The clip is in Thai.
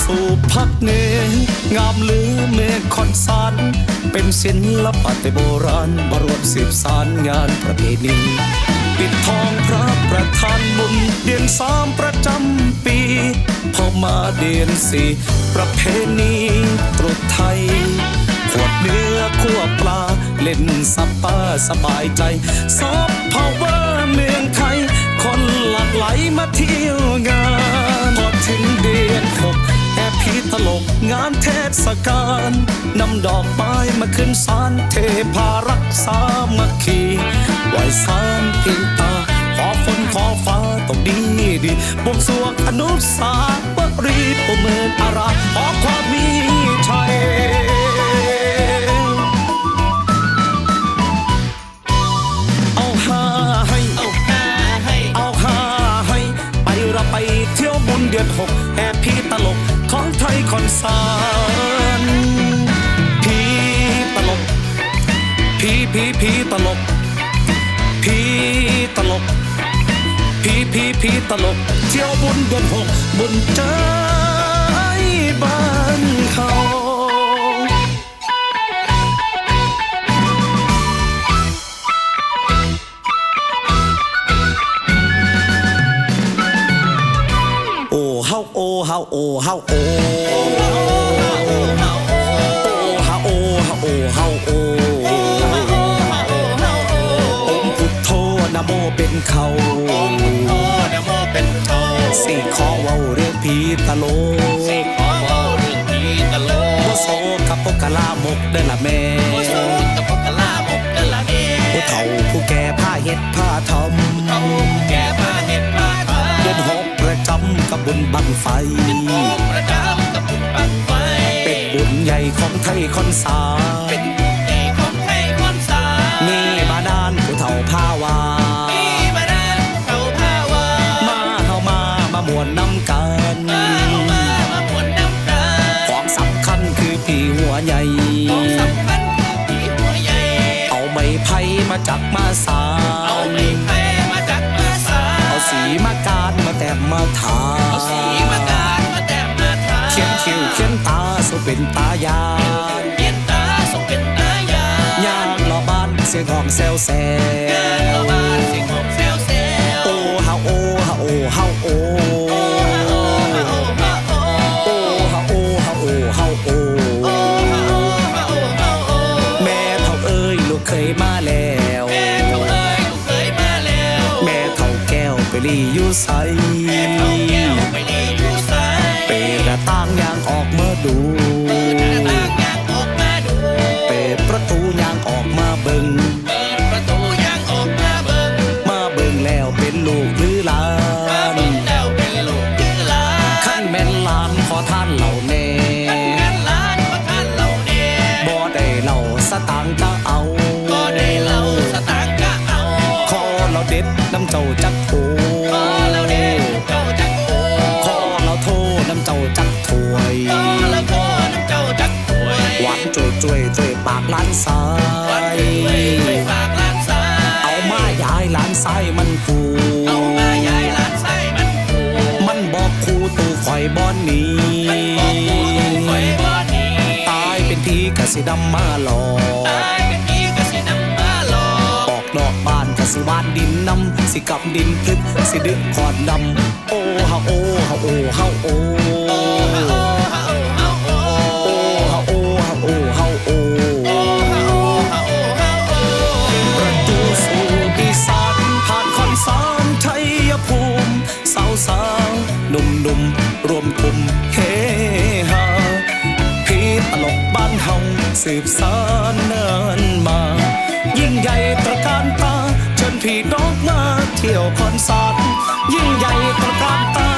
สู่พักเนงามลือเมฆคอนสารเป็นศิลปะแต่โบราณมารวมสืบสารงานประเพณีปิดทองพระประธานบุญเดือนสามประจำปีพอมาเดือนสี่ประเพณีตรุษไทยขวดเนื้อคั่วปลาเล่นสับปาสบายใจซอฟพาวเวอร์เมืองไทย คนหลั่งไหลมาเที่ยวงานพอถึงเดือนหก แอบพีตลกงานเทศกาลนำดอกไม้มาขึ้นศาลเทพารักษามัคคีไหวสารพียงตา ขอฝนขอฟ้าตกดีดีบวงสวงอนุสาวรีย์ประเมินอาราขอความมีชัยเอาหาให้เอาหาให้เอาหาให้ไปเราไปเที่ยวบุญเดือนหกแสารพี่ตลกพี่พี่พี่ตลกพี่ตลกพี่พี่พี่ตลกเที่ยวบุญเดือนหกบุญใจบ้านเขาโอ้เฮาโอ้เฮาโอ้เฮาโอ้ ตะโลสิขอเว้าเรื่องผีตะโลโอโซกับปกะลามกเด้อละแม่โอโซกับพกกะลามกกะละเมผู้เฒ่าผู้แก่ผ้าเฮ็ดผ้าทอมเขาผู้แก่ผ้าเห็ดผ้าขาวเดือนหกประจำกับบุญบังไฟโอ้ประจำกับบุญปังไฟเป็นบุญใหญ่ของไทยคนสาเป็น จักมาสาเอานไม่แพ้มาจากมาสาเอาสีมาการมาแต้มมาทาเอาสีมาการมาแต้มมาทาเขียนคิ้วเขียนตาสุเป็นตายานเขียนตาส่งเป็นตายายางรอบ้านเสียงของแซวแซงานวเราบ้านเสียงของเซลเซลโอ้เฮาโอ้เฮาโอ้เฮาโอ้โอ้ ยลูกเคยมาแล้วแม่เขาเอ้ยลูกเคยมาแล้ว แม่เท่าแก้วไปรีอยู่ใสแม่เขาแก้วไปดีอยู่สายเปกระต่างยางออกมาดู คูเอามาย้ายลานสายมันคูมันบอกคูตูข่อยบอนนีมันบอกกูต้องคอยบ่หนีตายเป็นทีกะสิดำมาหลอกตายเป็นทีกะสิดำมาหลอกบอกดอกบ้านกะสิวานดินนำสิกับดินพึกสิดึกขอดดำโอ้ฮาโอ้ฮาโอ้ฮาโอ้ สืบสานเนินมา ยิ่งใหญ่ตระการตา จนพี่น้องมาเที่ยวคอนสารยิ่งใหญ่ตระการตา